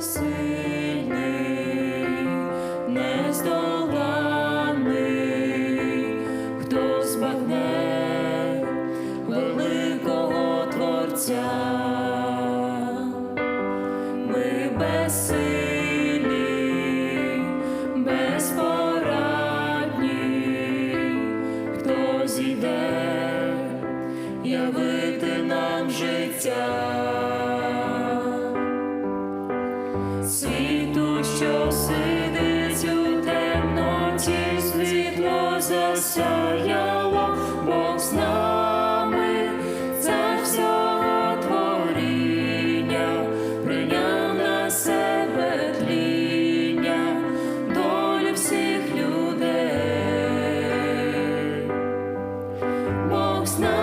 всесильний, нездоланий, хто збагне великого Творця. Ми безсильні, безпорадні, хто зійде явити нам життя. Що сидить у темноті, світло засяяло, Бог з нами, цар всього творіння, прийняв на себе тління, долю всіх людей. Бог з нами,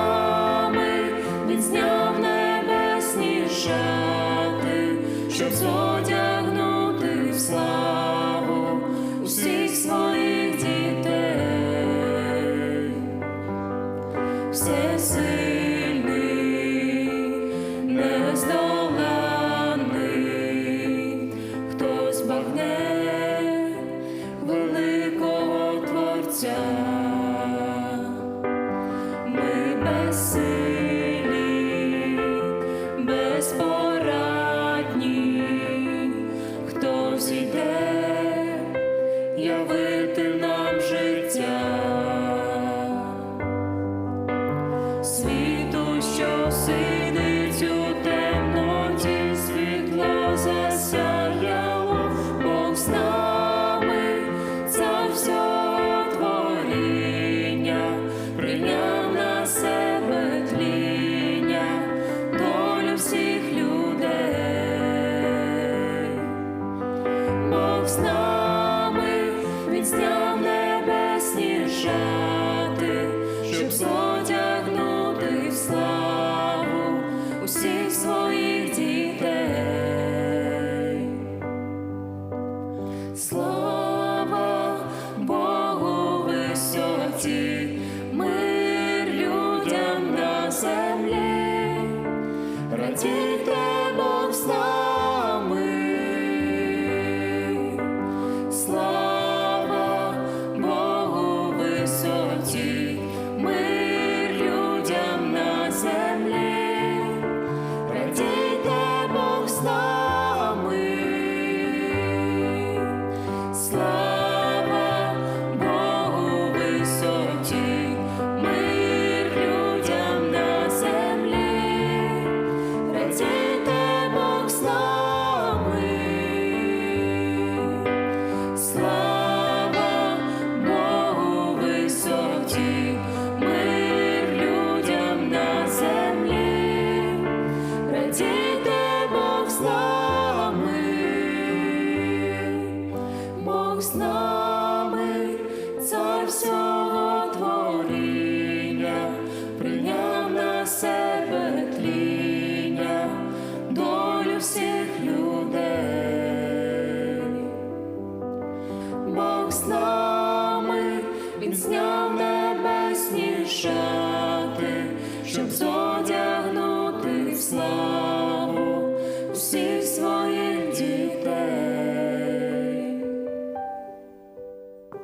хто великого Творця. Ми безсилі, безпорадні, хто зійде явити нам життя. Світу, що сидить Він зняв.